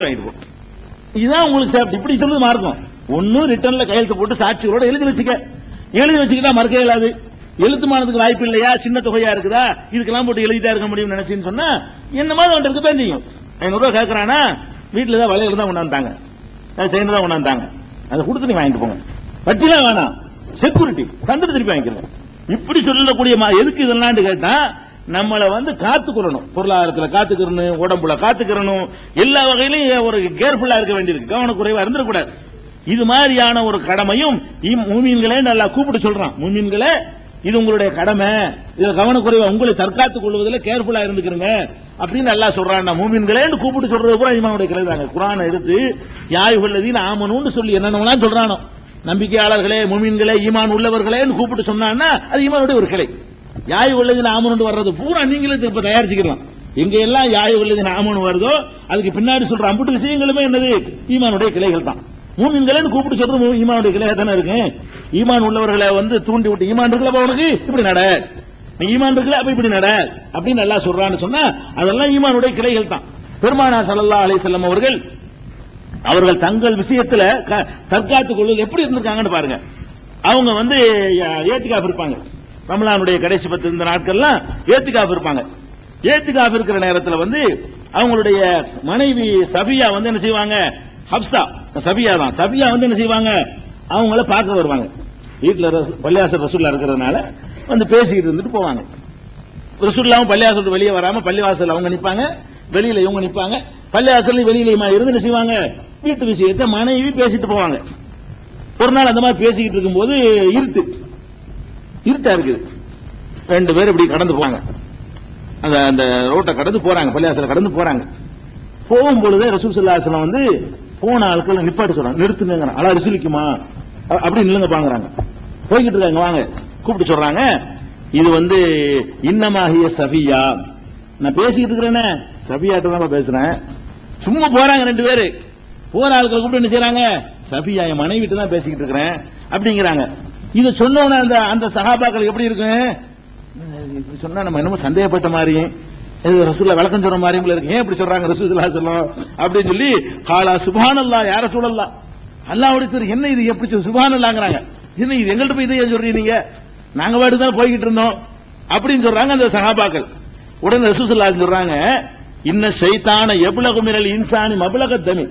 வாங்கிட்டு இதுதான் உங்களுக்கு இப்படி சொல்லுது மார்க்கம். ஒன்னும் ரிட்டர்ன்ல கையெழுத்து போட்டு சாட்சிகளோட எழுதி வச்சுக்க. எழுதி வச்சுக்கிட்டா மறக்க இயலாது எழுத்துமானதுக்கு வாய்ப்பு இல்லையா? சின்ன தொகையா இருக்குதா? இதுக்கெல்லாம் போட்டு எழுதிட்டா இருக்க முடியும்னு நினைச்சுன்னு சொன்னா என்ன மாதிரி அவன்கிட்ட இருக்க தான் செய்யும். ஐநூறு ரூபா கேட்கறானா வீட்டுல தான் வளையல் தான் கொண்டாந்தாங்க செயின் தான் கொண்டாந்தாங்க அதை கொடுத்து நீ வாங்கிட்டு போங்க. வட்டிலாம் வேணாம். செக்யூரிட்டி தந்துட்டு திருப்பி வாங்கிக்கிறேன். இப்படி சொல்லக்கூடிய மா- எதுக்கு இதெல்லாம் கேட்டா நம்மளை வந்து காத்துக்கிறணும் பொருளாதாரத்துல காத்துக்கிறணும் உடம்புல காத்துக்கிறணும் எல்லா வகையிலும் ஒரு கேர்ஃபுல்லா இருக்க வேண்டியிருக்கு. கவனக்குறைவா இருந்துடக்கூடாது. இது மாதிரியான ஒரு கடமையும் இம் மூமீன்களே நல்லா கூப்பிட்டு சொல்றான். மூமீன்களே இது உங்களுடைய கடமை. இது கவனக்குறைவா உங்களை தற்காத்துக் கொள்வதில் கேர்ஃபுல்லா இருந்துக்கிறங்க. அப்படின்னு நல்லா சொல்றான் மூமின்களேன்னு கூப்பிட்டு சொல்றது கூட இமானுடைய கிளை தாங்க. குரானை எடுத்து யாய் ஆமனும்னு ஆமனுன்னு சொல்லி என்னென்னலாம் சொல்றானோ. நம்பிக்கையாளர்களே மூமின்களே ஈமான் உள்ளவர்களேன்னு கூப்பிட்டு சொன்னான்னா அது ஈமானுடைய ஒரு கிளை யாய் உள்ளதின் ஆமனு வர்றது? பூரா நீங்களே திருப்ப தயாரிச்சுக்கலாம் எங்க எல்லாம் யாய் உள்ளதின் ஆமனு வருதோ அதுக்கு பின்னாடி சொல்ற அம்புட்டு விஷயங்களுமே என்னது? ஈமானுடைய கிளைகள் தான். மூமின்களேன்னு கூப்பிட்டு சொல்றது ஈமானுடைய கிளைகள் தானே இருக்கு? ஈமான் உள்ளவர்களை வந்து தூண்டி விட்டு ஈமான் இருக்குல்லப்பா உனக்கு? இப்படி நட. நீ ஈமான் இருக்குல்ல அப்ப இப்படி நட. அப்படின்னு நல்லா சொல்றான்னு சொன்னா அதெல்லாம் ஈமானுடைய கிளைகள் தான். பெருமானா சல்லா அலி செல்லம் அவர்கள் அவர்கள் தங்கள் விஷயத்துல க- தற்காத்துக் கொள்வது எப்படி இருந்திருக்காங்கன்னு பாருங்க. அவங்க வந்து ஏத்திக்காப்பு இருப்பாங்க. ரமலானுடைய கடைசி பத்து இந்த நாட்கள்லாம் ஏத்துக்காப்பு இருப்பாங்க. ஏத்துக்காப்பு இருக்கிற நேரத்தில் வந்து அவங்களுடைய மனைவி சபியா வந்து என்ன செய்வாங்க? ஹப்சா சபியா தான். சபியா வந்து என்ன செய்வாங்க? அவங்கள பார்க்க வருவாங்க. வீட்டில் பள்ளியாசர் ரசூல்லா இருக்கிறதுனால வந்து பேசிக்கிட்டு இருந்துட்டு போவாங்க. ரசூல்லாவும் பள்ளியாசல் வெளியே வராம பள்ளிவாசல் அவங்க நிற்பாங்க வெளியில இவங்க நிற்பாங்க பள்ளியாசல் வெளியில இருந்து என்ன செய்வாங்க? வீட்டு விஷயத்தை மனைவி பேசிட்டு போவாங்க. ஒரு நாள் அந்த மாதிரி பேசிக்கிட்டு இருக்கும்போது இருட்டு. இருட்டா இருக்குது ரெண்டு பேர் இப்படி கடந்து போறாங்க. அந்த அந்த ரோட்டை கடந்து போறாங்க பள்ளிவாசல கடந்து போறாங்க. போகும் பொழுதே ரசூல் வந்து போன ஆட்கள் நிப்பாட்டு சொல்றாங்க. நிறுத்துங்க அழா ரிசிலிக்குமா? அப்படி நில்லுங்க பாங்குறாங்க. போய்கிட்டு இருக்காங்க வாங்க. கூப்பிட்டு சொல்றாங்க இது வந்து இன்னமாகிய சபியா நான் பேசிக்கிட்டு இருக்கிறேனே. சபியாட்ட தான் பேசுறேன். சும்மா போறாங்க ரெண்டு பேரு. போற ஆட்கள் கூப்பிட்டு என்ன செய்யறாங்க சபியா என் மனைவிட்டு தான் பேசிக்கிட்டு இருக்கிறேன். அப்படிங்கிறாங்க. இதை சொன்னோன்னு அந்த அந்த சகாபாக்கள் எப்படி இருக்கும் சொன்னா நம்ம என்னமோ சந்தேகப்பட்ட மாதிரி இது ரசூல்லா விளக்கம் சொல்ற மாதிரி இருக்கு. ஏன் இப்படி சொல்றாங்க ரசூலுல்லாஹி சொல்லும்? அப்படின்னு சொல்லி காலா சுபானல்லா யார சூழல்லா அல்லாஹ்வுடைய திரு என்ன இது? எப்படி சொல் சுபானல்லாங்கிறாங்க என்ன இது? எங்கள்ட்ட போய் இதை ஏன் சொல்றீங்க நீங்க? நாங்க பாட்டு தான் போய்கிட்டு இருந்தோம். அப்படின்னு சொல்றாங்க அந்த சகாபாக்கள். உடனே ரசூலுல்லாஹி சொல்றாங்க? இன்ன ஷைத்தான எவ்வளவு மிரல் இன்சானி மபுலக தமிழ்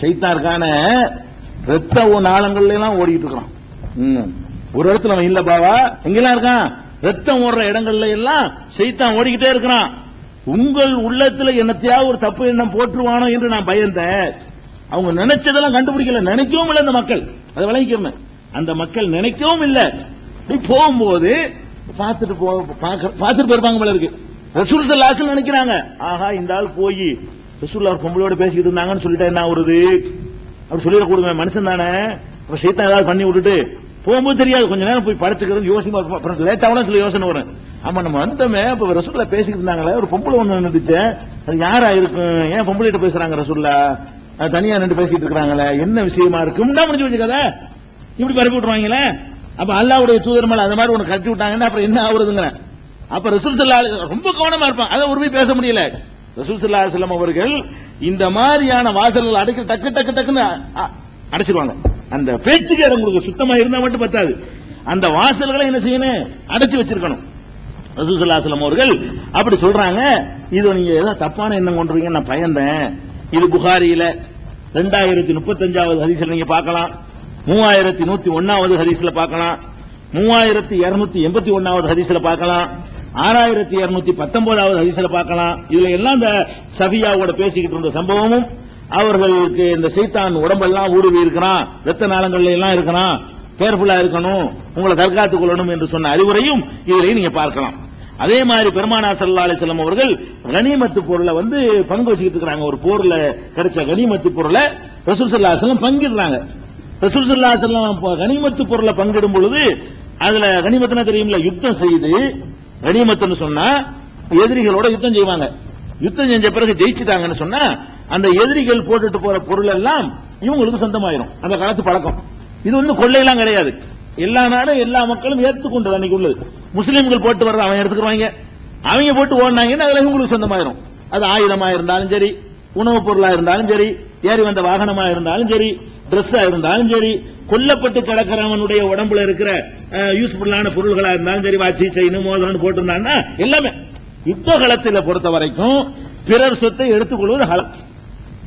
ஷைத்தான் இருக்கான ரத்த ஓ- நாளங்கள்ல எல்லாம் ஓடிட்டு இருக்கிறான். ஒரு இடத்துல அவன் இல்ல பாவா. எங்கெல்லாம் இருக்கான்? ரத்தம் ஓடுற இடங்கள்ல எல்லாம் செய்தான் ஓடிக்கிட்டே இருக்கிறான். உங்கள் உள்ளத்துல என்னத்தையாவது ஒரு தப்பு எண்ணம் போட்டுருவானோ என்று நான் பயந்தேன். அவங்க நினைச்சதெல்லாம் கண்டுபிடிக்கல. நினைக்கவும் இல்லை அந்த மக்கள். அதை விளங்கிக்கிறேன் அந்த மக்கள் நினைக்கவும் இல்லை. போகும்போது பார்த்துட்டு போ பார்க்க- பார்த்துட்டு போயிருப்பாங்க போல இருக்கு. ரசூல் சல்லாசல் நினைக்கிறாங்க. ஆஹா இந்த ஆள் போய் ரசூல் அவர் பொம்பளையோட பேசிக்கிட்டு இருந்தாங்கன்னு சொல்லிட்டா என்ன வருது அப்படி சொல்லிடக்கூடுமே. மனுஷன் தானே. அப்ப சீத்தா ஏதாவது பண்ணி விட்டுட்டு போகும்போது தெரியாது. கொஞ்ச நேரம் போய் படுத்துக்கிறது யோசிமா அப்புறம் லேட்டாவும் சொல்லி யோசனை வரும். ஆமா நம்ம வந்தோமே இப்ப ரசூல்லா பேசிக்கிட்டு இருந்தாங்களே ஒரு பொம்பளை ஒண்ணு நின்றுச்சு அது யாரா இருக்கும்? ஏன் பொம்பளைகிட்ட பேசுறாங்க ரசூல்லா அது தனியா நின்று பேசிட்டு இருக்காங்களே என்ன விஷயமா இருக்கும் முடிஞ்சு வச்சு கதை. இப்படி பரப்பி விட்டுருவாங்களே. அப்ப அல்லாவுடைய தூதர் மேல அந்த மாதிரி ஒன்று கட்டி விட்டாங்கன்னா அப்புறம் என்ன ஆகுறதுங்கிறேன் அப்ப ரசூல் சல்லா ரொம்ப கவனமா இருப்பான். அதை உரிமை பேச முடியல. ரசூல் சல்லா செல்லம் அவர்கள் இந்த மாதிரியான வாசல்கள் அடைக்க டக்கு டக்கு டக்குன்னு அடைச்சிருவாங்க. அந்த பேச்சுக்கு இடம் கொடுக்க சுத்தமா இருந்தா மட்டும் பத்தாது. அந்த வாசல்களை என்ன செய்யணும்? அடைச்சு வச்சிருக்கணும். ரசூல் அவர்கள் அப்படி சொல்றாங்க. இது நீங்க ஏதோ தப்பான எண்ணம் கொண்டுருவீங்க நான் பயந்தேன். இது புகாரியில ரெண்டாயிரத்தி முப்பத்தஞ்சாவது ஹதீஸ்ல நீங்க பார்க்கலாம். மூவாயிரத்தி நூத்தி ஒன்னாவது ஹதீஸ்ல பார்க்கலாம். மூவாயிரத்தி இருநூத்தி எண்பத்தி ஒன்னாவது ஹதீஸ்ல பார்க்கலாம். ஆறாயிரத்தி இருநூத்தி பத்தொன்பதாவது ஹதீஸ்ல பார்க்கலாம். இதுல எல்லாம் இந்த சஃபியாவோட பேசிக்கிட்டு இருந்த சம்பவமும் அவர்களுக்கு இந்த சைத்தான் உடம்பெல்லாம் ஊடுவி இருக்கிறான். ரத்த நாளங்கள்ல எல்லாம் இருக்கிறான். கேர்ஃபுல்லா இருக்கணும். உங்களை தற்காத்துக் கொள்ளணும் என்று சொன்ன அறிவுரையும் இதிலே நீங்க பார்க்கலாம். அதே மாதிரி பெருமானா சல்லா அலிசல்லம் அவர்கள் கனிமத்து பொருளை வந்து பங்கு வச்சுக்கிட்டு இருக்கிறாங்க. ஒரு போர்ல கிடைச்ச கனிமத்து பொருளை ரசூல் சல்லா செல்லம் பங்கிடுறாங்க. ரசூல் சல்லா செல்லம் கனிமத்து பொருளை பங்கிடும் பொழுது அதுல கனிமத்துனா தெரியும்ல யுத்தம் செய்து கனிமத்துன்னு சொன்னா எதிரிகளோட யுத்தம் செய்வாங்க. யுத்தம் செஞ்ச பிறகு ஜெயிச்சுட்டாங்கன்னு சொன்னா அந்த எதிரிகள் போட்டுட்டு போற பொருள் எல்லாம் இவங்களுக்கு சொந்தமாயிரும். அந்த காலத்து பழக்கம். இது வந்து கொள்ளையெல்லாம் கிடையாது. எல்லா நாடும் எல்லா மக்களும் ஏத்துக்கொண்டது அன்னைக்கு உள்ளது. முஸ்லீம்கள் போட்டு வர்றது அவன் எடுத்துக்குவாங்க. அவங்க போட்டு ஓடினாங்கன்னா அதுல இவங்களுக்கு சொந்தமாயிரும். அது ஆயுதமா இருந்தாலும் சரி உணவுப் பொருளா இருந்தாலும் சரி ஏறி வந்த வாகனமா இருந்தாலும் சரி Dress-ஆ இருந்தாலும் சரி கொல்லப்பட்டு கிடக்கிறவனுடைய உடம்புல இருக்கிற யூஸ்ஃபுல்லான பொருள்களா இருந்தாலும் சரி வாட்சி செயின் மோதிரம் போட்டிருந்தான்னா எல்லாமே. யுத்த காலத்தில் பொறுத்த வரைக்கும் பிறர் சொத்தை எடுத்துக்கொள்வது ஹலம்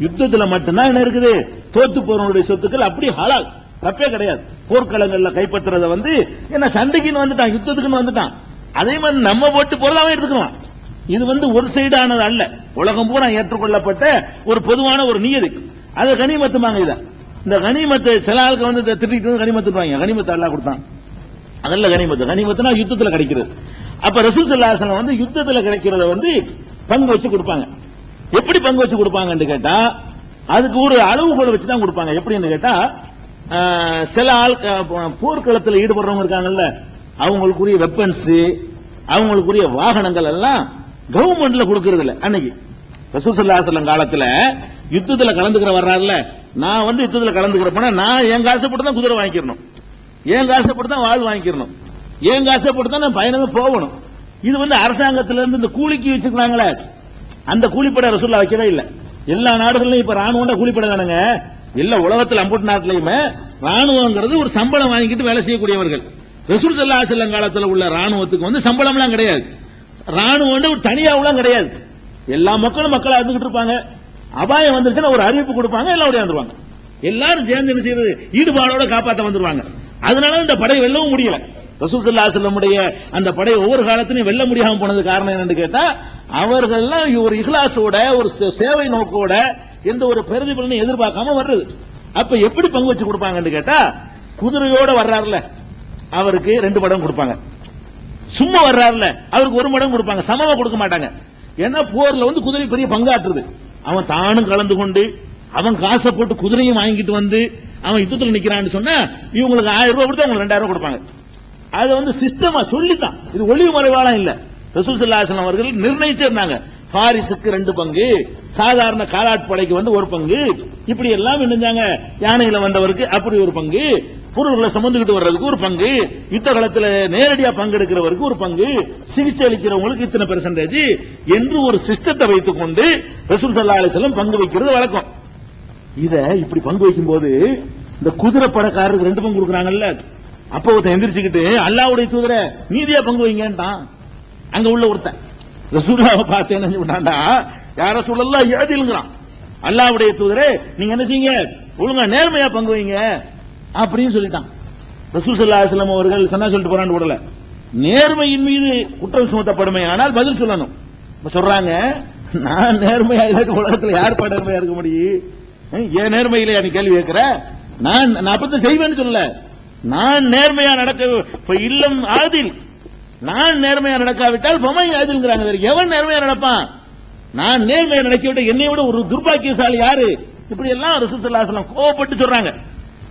யுத்தத்துல மட்டும்தான் என்ன இருக்குது. தோத்து போறவனுடைய சொத்துக்கள் அப்படி ஹலால். தப்பே கிடையாது. போர்க்களங்கள்ல கைப்பற்றுறத வந்து என்ன சண்டைக்குன்னு வந்துட்டான் யுத்தத்துக்குன்னு வந்துட்டான். அதே மாதிரி நம்ம போட்டு பொருள் எடுத்துக்கலாம் இது வந்து ஒரு சைடானது அல்ல. உலகம் பூரா ஏற்றுக்கொள்ளப்பட்ட ஒரு பொதுவான ஒரு நியதி. அது கனிமத்துமாங்க இத. இந்த கனிமத்தை சில ஆளுக்கு வந்து இதை திட்டிட்டு வந்து கனிமத்துவாங்க கனிமத்தை எல்லாம் கொடுத்தான். அதல்ல கனிமத்து. கனிமத்துனா யுத்தத்துல கிடைக்கிறது. அப்ப ரசூசல்லாசனம் வந்து யுத்தத்துல கிடைக்கிறத வந்து பங்கு வச்சு கொடுப்பாங்க. எப்படி பங்கு வச்சு கொடுப்பாங்கன்னு கேட்டா அதுக்கு ஒரு அளவுகோல் வச்சு தான் கொடுப்பாங்க. எப்படின்னு கேட்டா சில ஆள் போர்க்களத்தில் ஈடுபடுறவங்க இருக்காங்கல்ல அவங்களுக்குரிய வெப்பன்ஸ் அவங்களுக்குரிய வாகனங்கள் எல்லாம் கவர்மெண்ட்ல கொடுக்கறது இல்ல அன்னைக்கு. ரசூசல்லாசலம் காலத்துல யுத்தத்துல கலந்துக்கிற வர்றாருல நான் வந்து யுத்தத்துல கலந்துக்கிறப்ப நான் என் காசப்பட்டு தான் குதிரை வாங்கிக்கிறணும் என் போட்டு தான் வாழ் வாங்கிக்கிறணும் என் காசப்பட்டு தான் நான் பயணமே போகணும். இது வந்து அரசாங்கத்திலிருந்து இந்த கூலிக்கு வச்சுக்கிறாங்களே அந்த கூலிப்படை ரசூல்லா வைக்கவே இல்லை. எல்லா நாடுகளிலும் இப்ப ராணுவம் கூலிப்படை தானுங்க. எல்லா உலகத்தில் அம்புட்டு நாட்டிலையுமே ராணுவங்கிறது ஒரு சம்பளம் வாங்கிட்டு வேலை செய்யக்கூடியவர்கள். ரசூல் சல்லா செல்லம் காலத்தில் உள்ள ராணுவத்துக்கு வந்து சம்பளம்லாம் கிடையாது. ராணுவம் ஒரு தனியாவெல்லாம் கிடையாது. எல்லா மக்களும் மக்களா இருந்துகிட்டு இருப்பாங்க. அபாயம் வந்துருச்சுன்னா ஒரு அறிவிப்பு கொடுப்பாங்க எல்லாம் ஓடியாந்துருவாங்க எல்லாரும் சேர்ந்து என்ன செய்யறது? ஈடுபாடோட காப்பாற்ற வந்துருவாங்க. அதனால இந்த படை வெல்லவும் முடியல. ரசூசல்லா செல்லமுடைய அந்த படை ஒவ்வொரு காலத்திலையும் வெல்ல முடியாமல் போனது காரணம் என்னன்னு கேட்டா அவர்கள்லாம் ஒரு இஹ்லாசோட ஒரு சே- சேவை நோக்கோட எந்த ஒரு பிரதிபலனையும் எதிர்பார்க்காம வர்றது. அப்ப எப்படி பங்கு வச்சு கொடுப்பாங்கன்னு கேட்டா குதிரையோட வர்றாருல அவருக்கு ரெண்டு படம் கொடுப்பாங்க. சும்மா வர்றாருல அவருக்கு ஒரு மடம் கொடுப்பாங்க. சமமா கொடுக்க மாட்டாங்க. ஏன்னா போர்ல வந்து குதிரை பெரிய பங்காற்றுது. அவன் தானும் கலந்து கொண்டு அவன் காசை போட்டு குதிரையும் வாங்கிட்டு வந்து அவன் யுத்தத்தில் நிக்கிறான்னு சொன்னா இவங்களுக்கு ஆயிரம் ரூபாய் கொடுத்து அவங்களுக்கு ரெண்டாயிரம் ரூபாய் கொடுப்பாங்க. அது வந்து சிஸ்டமா சொல்லித்தான். இது ஒளிவு மறைவாலாம் இல்ல. ரசூல் சல்லாஹம் அவர்கள் நிர்ணயிச்சிருந்தாங்க பாரிசுக்கு ரெண்டு பங்கு சாதாரண காலாட்படைக்கு வந்து ஒரு பங்கு இப்படி எல்லாம் என்னஞ்சாங்க யானையில வந்தவருக்கு அப்படி ஒரு பங்கு பொருள்களை சுமந்துக்கிட்டு வர்றதுக்கு ஒரு பங்கு யுத்த காலத்துல நேரடியா பங்கெடுக்கிறவருக்கு ஒரு பங்கு சிகிச்சை அளிக்கிறவங்களுக்கு இத்தனை பெர்சன்டேஜ் என்று ஒரு சிஸ்டத்தை வைத்துக் கொண்டு ரசூல் சல்லா அலிஸ்லாம் பங்கு வைக்கிறது வழக்கம். இத இப்படி பங்கு வைக்கும் போது இந்த குதிரை படக்காரருக்கு ரெண்டு பங்கு கொடுக்குறாங்கல்ல. அப்ப ஒருத்தன் எந்திரிச்சுக்கிட்டு அல்லாவுடைய தூதர மீதியா பங்கு வைங்கன்ட்டான். அங்க உள்ள ஒருத்தன். ரசூல்லாவை பார்த்து என்ன பண்ணாண்டா யார சூழல்லா ஏதிலுங்கிறான். அல்லாவுடைய தூதரே நீங்க என்ன செய்யுங்க? ஒழுங்கா நேர்மையா பங்கு வைங்க. அப்படின்னு சொல்லிட்டான். ரசூல் சல்லா அலுவலம் அவர்கள் சொன்னா சொல்லிட்டு போறான்னு விடல நேர்மையின் மீது குற்றம் சுமத்தப்படுமே ஆனால் பதில் சொல்லணும். சொல்றாங்க நான் நேர்மையா இல்லாட்டி யார் நேர்மையா இருக்க முடியும்? ஏன் நேர்மையில நீ கேள்வி கேட்கிற? நான் நான் அப்பதான் செய்வேன்னு சொல்லல. நான் நேர்மையா நடக்க இல்லம் ஆதில். நான் நேர்மையா நடக்காவிட்டால் பொம்மை ஆதில்ங்கிறாங்க வேற. எவன் நேர்மையா நடப்பான்? நான் நேர்மையா நடக்க என்னை விட ஒரு துர்பாக்கியசாலி யாரு? இப்படி எல்லாம் ரசூசல்லாசலம் கோபப்பட்டு கோவப்பட்டு சொல்றாங்க.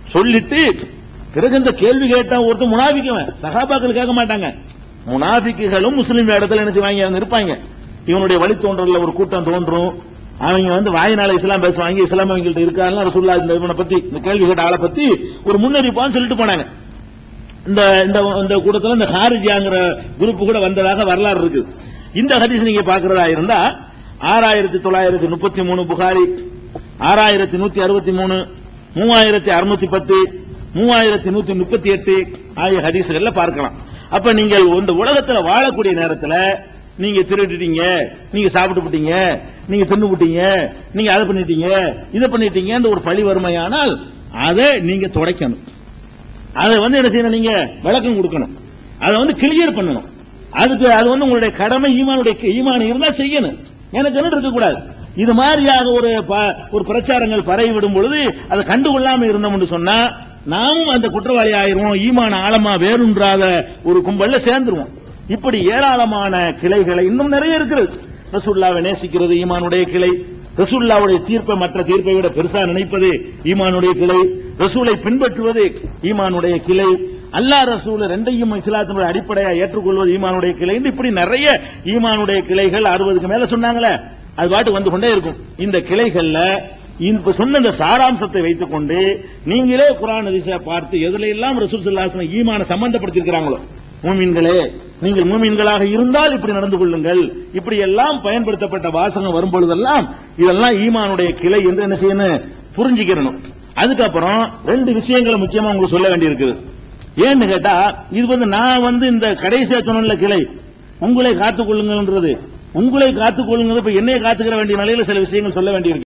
சொல்லிட்டு பிறகு இந்த கேள்வி கேட்டா ஒருத்தர் முனாபிக்குவன் சகாபாக்கள் கேட்க மாட்டாங்க. முனாபிக்குகளும் முஸ்லீம் இடத்துல என்ன செய்வாங்க இருப்பாங்க இவனுடைய வழித்தோன்றல்ல ஒரு கூட்டம் தோன்றும். அவங்க வந்து வாயினால இஸ்லாம் பேசுவாங்க இஸ்லாம் அவங்கள்ட்ட இருக்காங்க ரசூல்லா இந்த இவனை பத்தி இந்த கேள்வி கேட்ட ஆளை பத்தி ஒரு முன்னறிப்பான்னு சொல்லிட்டு போனாங்க. இந்த இந்த இந்த கூட்டத்தில் இந்த ஹாரிஜியாங்கிற குரூப் கூட வந்ததாக வரலாறு இருக்கு. இந்த ஹதீஸ் நீங்க பாக்குறதா இருந்தா ஆறாயிரத்தி தொள்ளாயிரத்தி முப்பத்தி மூணு புகாரி ஆறாயிரத்தி நூத்தி அறுபத்தி மூணு மூவாயிரத்தி அறுநூத்தி பத்து மூவாயிரத்தி நூத்தி முப்பத்தி எட்டு ஆகிய ஹதீஸ்கள்ல பார்க்கலாம். அப்ப நீங்கள் இந்த உலகத்தில் வாழக்கூடிய நேரத்தில் நீங்க திருடிட்டீங்க நீங்க சாப்பிட்டு விட்டீங்க நீங்க தின்னு விட்டீங்க நீங்க அதை பண்ணிட்டீங்க இதை பண்ணிட்டீங்க ஒரு பழி வறுமையானால் அதை நீங்க துடைக்கணும். அதை வந்து என்ன செய்யணும் நீங்க? விளக்கம் கொடுக்கணும். அதை வந்து கிளியர் பண்ணணும். அதுக்கு அது வந்து உங்களுடைய கடமை ஈமானுடைய ஈமான் இருந்தா செய்யணும். எனக்கு என்ன இருக்கக்கூடாது. இது மாதிரியாக ஒரு ப- ஒரு பிரச்சாரங்கள் பரவி விடும் பொழுது அதை கண்டுகொள்ளாம இருந்தோம்னு சொன்னா நாமும் அந்த குற்றவாளி ஆயிருவோம் ஈமான ஆழமா வேறுன்றாத ஒரு கும்பல்ல சேர்ந்துருவோம். இப்படி ஏராளமான கிளைகளை இன்னும் நிறைய இருக்கிறது. ரசுல்லாவை நேசிக்கிறது ஈமானுடைய கிளை. ரசூல்லாவுடைய தீர்ப்பை மற்ற தீர்ப்பை விட பெருசா நினைப்பது ஈமானுடைய கிளை. ரசூலை பின்பற்றுவது ஈமானுடைய கிளை. அல்லாஹ் ரசூல ரெண்டையும் இஸ்லாத்தினுடைய அடிப்படையா ஏற்றுக்கொள்வது ஈமானுடைய கிளை இப்படி நிறைய ஈமானுடைய கிளைகள் அறுபதுக்கு மேல சொன்னாங்களே அது பாட்டு வந்து கொண்டே இருக்கும். இந்த கிளைகள்ல இப்ப சொன்ன இந்த சாராம்சத்தை வைத்துக் கொண்டு நீங்களே குரான் ஹதீஸை பார்த்து எதுல எல்லாம் ரசூல் சல்லாசன ஈமான சம்பந்தப்படுத்திருக்கிறாங்களோ மூமின்களே நீங்கள் மூமின்களாக இருந்தால் இப்படி நடந்து கொள்ளுங்கள். இப்படி எல்லாம் பயன்படுத்தப்பட்ட வாசகம் வரும் பொழுதெல்லாம் இதெல்லாம் ஈமானுடைய கிளை என்று என்ன செய்யணும்? புரிஞ்சுக்கிறணும். அதுக்கப்புறம் ரெண்டு விஷயங்களை முக்கியமா உங்களுக்கு சொல்ல வேண்டியிருக்குது ஏன்னு கேட்டா இது வந்து நான் வந்து இந்த கடைசியா சொன்ன கிளை. உங்களை காத்துக் கொள்ளுங்கன்றது உங்களை காத்துக் கொள்ளுங்க இப்ப என்னைய காத்துக்கிற வேண்டிய நிலையில சில விஷயங்கள் சொல்ல வேண்டியிருக்கு.